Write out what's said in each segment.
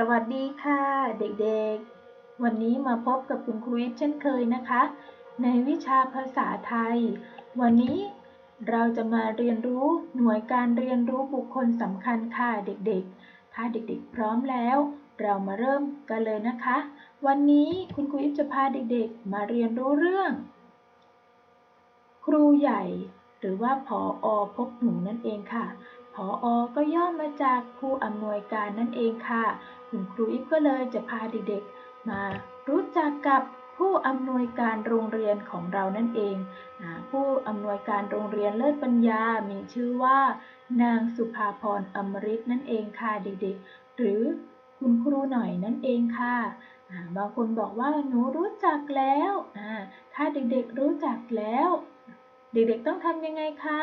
สวัสดีค่ะเด็กๆ วันนี้มาพบกับคุณครูอิฟเช่นเคยนะคะ ในวิชาภาษาไทย วันนี้เราจะมาเรียนรู้หน่วยการเรียนรู้บุคคลสำคัญค่ะเด็กๆ ถ้าเด็กๆ พร้อมแล้ว เรามาเริ่มกันเลยนะคะ วันนี้คุณครูอิฟจะพาเด็กๆ มาเรียนรู้เรื่อง ครูใหญ่ หรือว่าผออพบหนูนั่นเองค่ะ ผออก็ย่อมมาจากผู้อำนวยการนั่นเองค่ะ คุณครูอิฟก็เลยจะพาเด็กๆ มารู้จักกับผู้อำนวยการโรงเรียนของเรานั่นเองอาผู้อำนวยการโรงเรียนเลิศปัญญา มีชื่อว่า นางสุภาพรอมฤตนั่นเองค่ะเด็กๆ หรือคุณครูหน่อยนั่นเองค่ะบางคนบอกว่าหนูรู้จักแล้ว ถ้าเด็กๆรู้จักแล้ว เด็กๆต้องทำยังไงคะ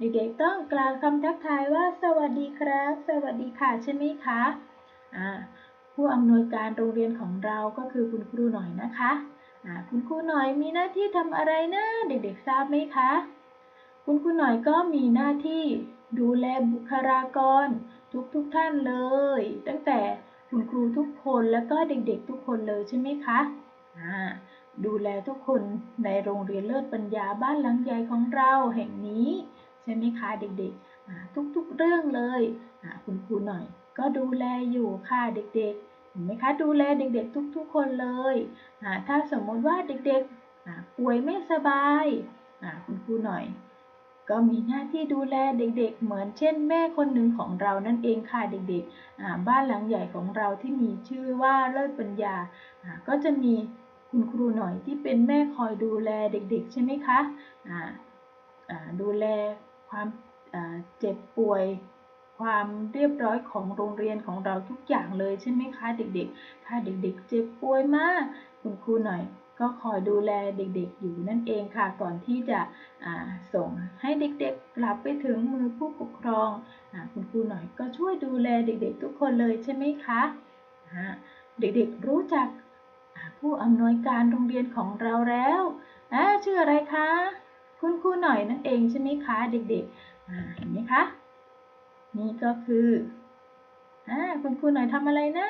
เด็กๆต้องกล่าวคำทักทายว่าสวัสดีครับ สวัสดีค่ะใช่ไหมคะอ่าผู้อำนวยการโรงเรียนของเราก็คือคุณครูหน่อยนะคะอ่าคุณครูหน่อยมีหน้าที่ทำอะไรนะ เด็กๆทราบไหมคะ คุณครูหน่อยก็มีหน้าที่ดูแลบุคลากร ทุกๆทท่านเลย ตั้งแต่คุณครูทุกคนแล้วก็เด็กๆทุกคนเลยใช่ไหมคะอ่าดูแลทุกคนในโรงเรียนเลิศปัญญาบ้านหลังใหญ่ของเราแห่งนี้ ช่ไหมคะเด็กๆ ทุกๆเรื่องเลยคุณครูหน่อย ก็ดูแลอยู่ค่ะเด็กๆ เห็นไหมคะดูแลเด็กๆ ทุกๆ คนเลยถ้าสมมติว่าเด็กๆป่วยไม่สบายคุณครูหน่อย ก็มีหน้าที่ดูแลเด็กๆ เหมือนเช่นแม่คนหนึ่งของเรานั่นเองค่ะเด็กๆ บ้านหลังใหญ่ของเราที่มีชื่อว่าเลิศปัญญาก็จะมีคุณครูหน่อยที่เป็นแม่คอยดูแลเด็กๆ ใช่ไหมคะดูแล ความเจ็บป่วย ความเรียบร้อยของโรงเรียนของเราทุกอย่างเลยใช่ไหมคะเด็กๆ ถ้าเด็กๆ เจ็บป่วยมาก คุณครูหน่อยก็คอยดูแลเด็กๆ อยู่นั่นเองค่ะ ก่อนที่จะส่งให้เด็กๆ กลับไปถึงมือผู้ปกครองอคุณครูหน่อยก็ช่วยดูแลเด็กๆ ทุกคนเลยใช่ไหมคะเด็กๆรู้จักผู้อำนวยการโรงเรียนของเราแล้วชื่ออะไรคะ คุณครูหน่อยนั่นเองใช่ไหมคะเด็กๆเห็นไหมคะนี่ก็คืออคุณครูหน่อยทำอะไรนะ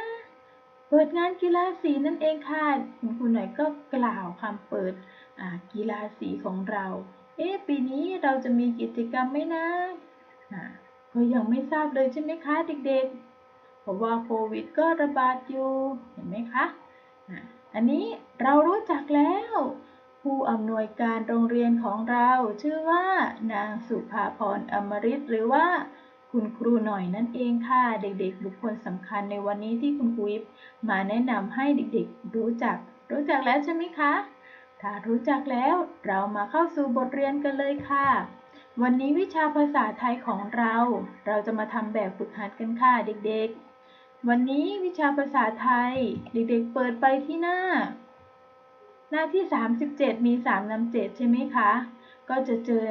เปิดงานกีฬาสีนั่นเองค่ะคุณครูหน่อยก็กล่าวคำเปิดกีฬาสีของเรา เอ๊ะปีนี้เราจะมีกิจกรรมไหมนะก็ยังไม่ทราบเลยใช่ไหมคะเด็กๆ เพราะว่าโควิดก็ระบาดอยู่เห็นไหมคะอ่าอันนี้เรารู้จักแล้ว ผู้อำนวยการโรงเรียนของเราชื่อว่า นางสุภาพรอมฤตหรือว่าคุณครูหน่อยนั่นเองค่ะ เด็กๆ บุคคลสำคัญในวันนี้ที่คุณครูอิฟมาแนะนำให้เด็กๆ รู้จัก รู้จักแล้วใช่ไหมคะ ถ้ารู้จักแล้วเรามาเข้าสู่บทเรียนกันเลยค่ะ วันนี้วิชาภาษาไทยของเรา เราจะมาทำแบบฝึกหัดกันค่ะเด็กๆ วันนี้วิชาภาษาไทย เด็กๆ เปิดไปที่หน้า หน้าที่ 37 มี 3นำ7 ใช่ไหมคะ ก็จะเจอ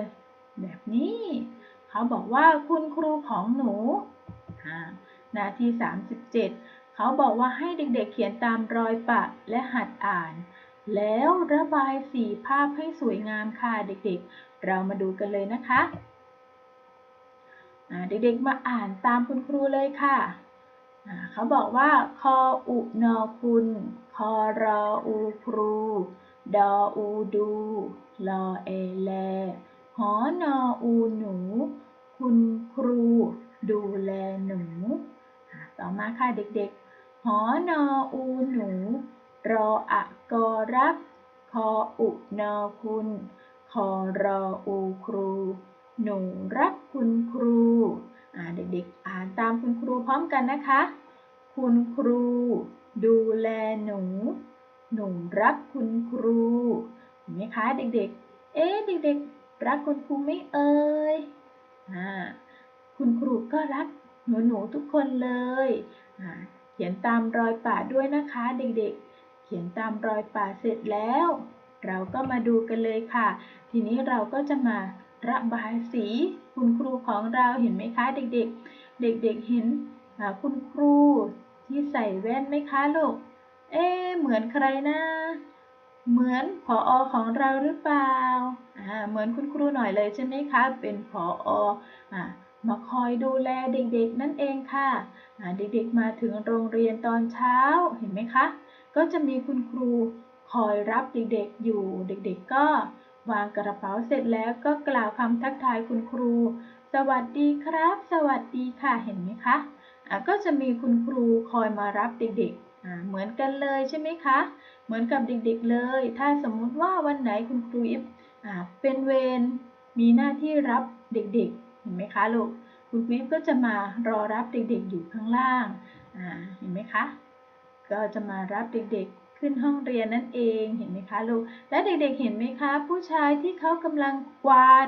แบบนี้ เขาบอกว่าคุณครูของหนูหน้าที่ 37 เขาบอกว่าให้เด็กๆเขียนตามรอยปะและหัดอ่าน แล้วระบายสีภาพให้สวยงามค่ะเด็กๆ เรามาดูกันเลยนะคะ เด็กๆมาอ่านตามคุณครูเลยค่ะ เขาบอกว่า คออุนอคุณ คอรออูครู ดออูดู ลอเอแล หอนออูหนู คุณครู ดูแลหนู ต่อมาค่ะเด็กๆ หอนออูหนู รออะกอรักคออุนอคุณ คอรออูครู หนูรักคุณครู เด็กๆอ่านตามคุณครูพร้อมกันนะคะ คุณครู ดูแลหนู หนูรักคุณครูเห็นไหมคะเด็กๆ เอ๊ะเด็กๆ รักคุณครูไหมเอ่ยอ่าคุณครูก็รักหนูหนูๆทุกคนเลยอ่าเขียนตามรอยป่าด้วยนะคะเด็กๆ เขียนตามรอยป่าเสร็จแล้ว เราก็มาดูกันเลยค่ะ ทีนี้เราก็จะมา ระบายสีคุณครูของเราเห็นไหมคะ เด็กๆ เด็กๆเห็นคุณครูที่ใส่แว่นไหมคะลูก เอ๊เหมือนใครนะเหมือนผออของเราหรือเปล่าอ่า เหมือนคุณครูหน่อยเลยใช่ไหมคะ เป็นผออ่ามาคอยดูแลเด็กๆ นั่นเองค่ะเด็กๆ มาถึงโรงเรียนตอนเช้า เห็นไหมคะ ก็จะมีคุณครูคอยรับเด็กๆ อยู่ เด็กๆ ก็ วางกระเป๋าเสร็จแล้วก็กล่าวคำทักทายคุณครู สวัสดีครับ สวัสดีค่ะ เห็นไหมคะก็จะมีคุณครูคอยมารับเด็กๆ เหมือนกันเลยใช่ไหมคะ เหมือนกับเด็กๆเลย ถ้าสมมุติว่าวันไหนคุณครูอิฟเป็นเวร มีหน้าที่รับเด็กๆ เห็นไหมคะลูก คุณครูอิฟก็จะมารอรับเด็กๆอยู่ข้างล่าง เห็นไหมคะ ก็จะมารับเด็กๆ ขึ้นห้องเรียนนั่นเองเห็นไหมคะลูก และเด็กๆเห็นไหมคะ ผู้ชายที่เขากำลังกวาด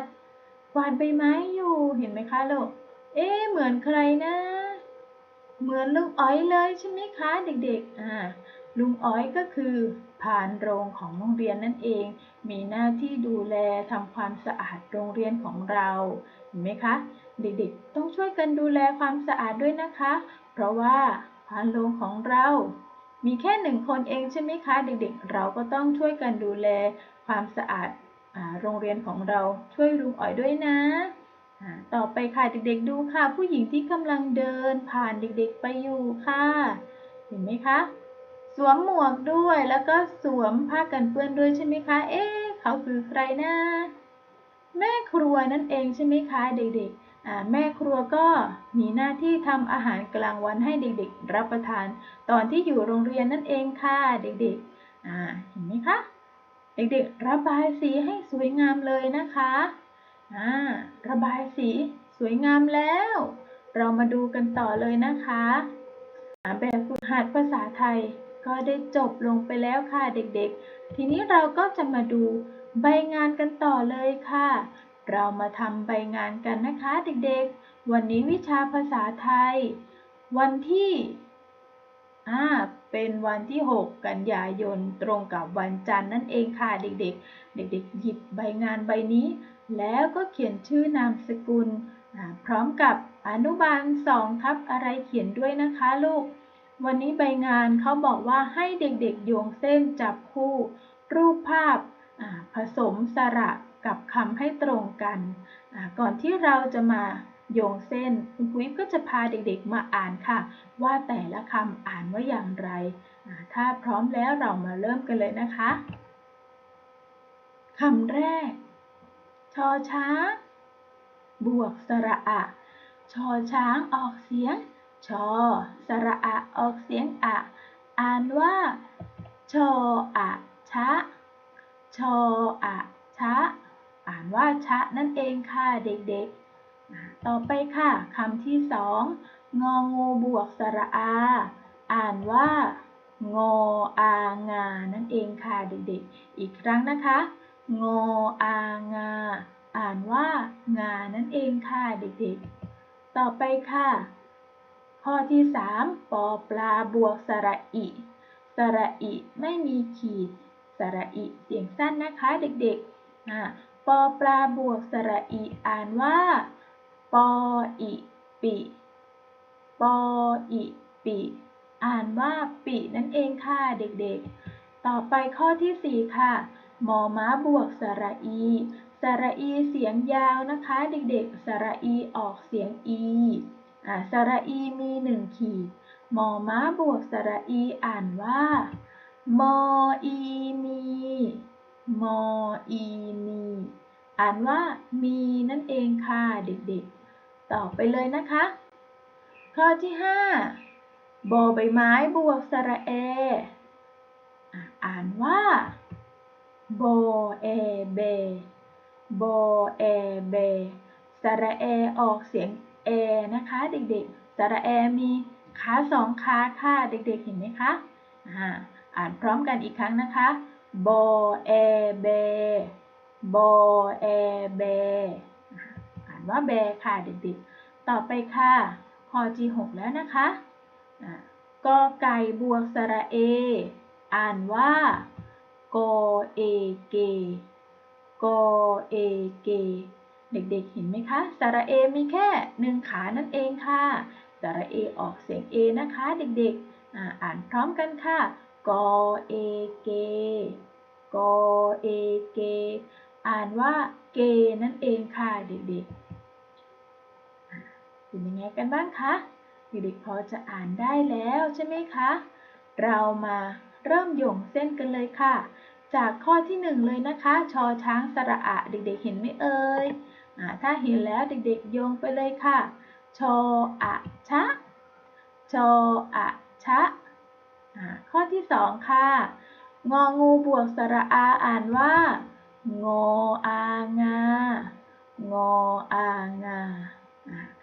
กวาดใบไม้อยู่เห็นไหมคะลูก เอ๊เหมือนใครนะ เหมือนลุงอ๋อยเลยใช่ไหมคะ เด็กๆอ่าลุงอ๋อยก็คือผ่านโรงของโรงเรียนนั่นเอง มีหน้าที่ดูแลทำความสะอาดโรงเรียนของเราเห็นไหมคะ เด็กๆ ต้องช่วยกันดูแลความสะอาดด้วยนะคะ เพราะว่าผ่านโรงของเรา มีแค่หนึ่งคนเองใช่ไหมคะ เด็กๆ เราก็ต้องช่วยกันดูแลความสะอาดอาโรงเรียนของเราช่วยลุงอ๋อยด้วยนะ ต่อไปค่ะเด็กๆดูค่ะ ผู้หญิงที่กำลังเดินผ่านเด็กๆไปอยู่ค่ะ เห็นไหมคะ สวมหมวกด้วยแล้วก็สวมผ้ากันเปื้อนด้วยใช่ไหมคะ เอ๊ะเขาคือใครนะ แม่ครัวนั่นเองใช่ไหมคะ เด็กๆ แม่ครัวก็มีหน้าที่ทำอาหารกลางวันให้เด็กๆ รับประทาน ตอนที่อยู่โรงเรียนนั่นเองค่ะเด็กๆเห็นไหมคะ เด็กๆ ระบายสีให้สวยงามเลยนะคะระบายสีสวยงามแล้ว เรามาดูกันต่อเลยนะคะแบบฝึกหัดภาษาไทยก็ได้จบลงไปแล้วค่ะเด็กๆ ทีนี้เราก็จะมาดูใบงานกันต่อเลยค่ะ เรามาทำใบงานกันนะคะเด็กๆ วันนี้วิชาภาษาไทย วันที่อ่าเป็นวันที่ 6 กันยายนตรงกับวันจันทร์นั่นเองค่ะเด็กๆ เด็กๆ หยิบใบงานใบนี้ แล้วก็เขียนชื่อนามสกุล พร้อมกับอนุบาล2ทับอะไรเขียนด้วยนะคะลูก วันนี้ใบงานเขาบอกว่าให้เด็กๆ โยงเส้นจับคู่ รูปภาพผสมสระ กับคำให้ตรงกันก่อนที่เราจะมาโยงเส้น คุณครูก็จะพาเด็กๆมาอ่านค่ะ ว่าแต่ละคำอ่านว่าอย่างไร ถ้าพร้อมแล้วเรามาเริ่มกันเลยนะคะคำแรก ชอช้าง บวกสระอะ ชอช้างออกเสียง ชอ สระอะออกเสียงอะ อ่านว่า ชออะชะ ชออะชะ อ่านว่าชะนั่นเองค่ะเด็กๆ ต่อไปค่ะคำที่สองงองูบวกสระอา อ่านว่างออางา นั่นเองค่ะเด็กๆ อีกครั้งนะคะ งออางา อ่านว่างา นั่นเองค่ะเด็กๆ ต่อไปค่ะ ข้อที่3ปอปลาบวกสระอิ สระอิไม่มีขีด สระอิเสียงสั้นนะคะเด็กๆอ่า ปอปลาบวกสระอิอ่านว่า ปออิปิ ปออิปิ อ่านว่าปินั่นเองค่ะเด็กๆ ต่อไปข้อที่ 4 ค่ะ มอม้าบวกสระอี สระอีเสียงยาวนะคะ เด็กๆ สระอีออกเสียงอีอ่าสระอีมีหนึ่งขีด มอม้าบวกสระอีอ่านว่า มออีมี มออีมี อ่านว่ามีนั่นเองค่ะเด็กๆ ต่อไปเลยนะคะ ข้อที่ 5บอใบไม้บวกสระเออะอ่านว่าบอเอเบบอเอเบสระเอออกเสียงเอนะคะ เด็กๆ สระเอมีขาสองขาค่ะเด็กๆ เห็นไหมคะ อ่าอ่านพร้อมกันอีกครั้งนะคะบอเอเบ บอเอเบอ่านว่าแบค่ะเด็กๆ ต่อไปค่ะข้อที่6แล้วนะคะอ่ากอไก่บวกสระเอ อ่านว่ากอเอเกกอเอเกเด็กๆ เห็นไหมคะ สระเอมีแค่หนึ่งขานั่นเองค่ะ สระเอออกเสียงเอนะคะเด็กๆ อ่าอ่านพร้อมกันค่ะ กอเอเกกอเอเก อ่านว่าเกนั่นเองค่ะเด็กๆเป็นยังไงกันบ้างคะเด็กๆพอจะอ่านได้แล้วใช่ไหมคะ เรามาเริ่มโยงเส้นกันเลยค่ะ จากข้อที่หนึ่งเลยนะคะ ชอช้างสระอะเด็กๆเห็นไหมเอ่ยอถ้าเห็นแล้วเด็กๆโยงไปเลยค่ะ ชออะชะ ชออะชะอ่าข้อที่สองค่ะ งองูบวกสระอาอ่านว่า งออางา งออางา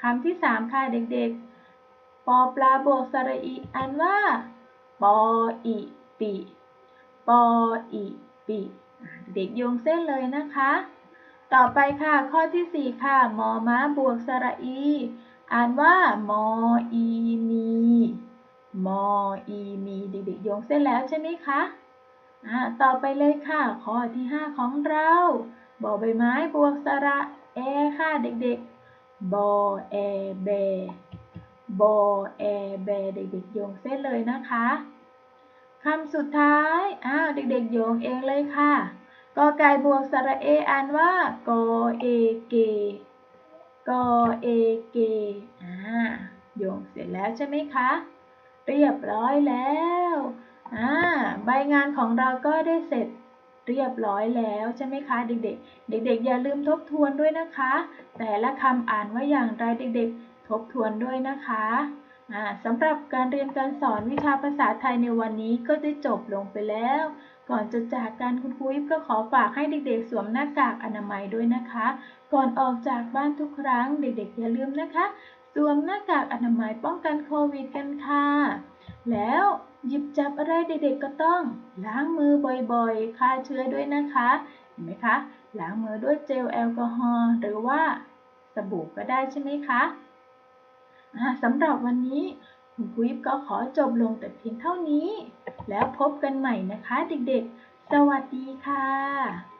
คำที่สามค่ะเด็กๆ ปอปลาบวกสระอีอ่านว่า ปออิปิ ปออิปิ เด็กโยงเส้นเลยนะคะ ต่อไปค่ะ ข้อที่สี่ค่ะ มอม้าบวกสระอี อ่านว่า มออีมี มออีมี เด็กๆโยงเส้นแล้วใช่ไหมคะ อ่าต่อไปเลยค่ะ ข้อที่ห้าของเราบอใบไม้บวกสระแอค่ะเด็กๆบอแอแบบอแอแบเด็กๆโยงเส้นเลยนะคะคำสุดท้ายอ้าวเด็กๆโยงเองเลยค่ะกอไก่บวกสระเออ่านว่ากอเอเกกอเอเกอ่าโยงเสร็จแล้วใช่ไหมคะ เรียบร้อยแล้ว อ่าใบงานของเราก็ได้เสร็จเรียบร้อยแล้วใช่ไหมคะเด็กๆ เด็ก ๆ อย่าลืมทบทวนด้วยนะคะ แต่ละคำอ่านว่าอย่างไรเด็ก ๆ ทบทวนด้วยนะคะอ่าสำหรับการเรียนการสอนวิชาภาษาไทยในวันนี้ก็ได้จบลงไปแล้ว ก่อนจะจากกันคุณครูอิฟก็ขอฝากให้เด็ก ๆ สวมหน้ากากอนามัยด้วยนะคะ ก่อนออกจากบ้านทุกครั้งเด็ก ๆ อย่าลืมนะคะ สวมหน้ากากอนามัยป้องกันโควิดกันค่ะ แล้ว หยิบจับอะไรเด็กๆก็ต้อง ล้างมือบ่อยๆฆ่าเชื้อด้วยนะคะ เห็นไหมคะ ล้างมือด้วยเจลแอลกอฮอล์หรือว่าสบู่ก็ได้ใช่ไหมคะสำหรับวันนี้คุณครูอิฟก็ขอจบลงแต่เพียงเท่านี้ แล้วพบกันใหม่นะคะเด็กๆ สวัสดีค่ะ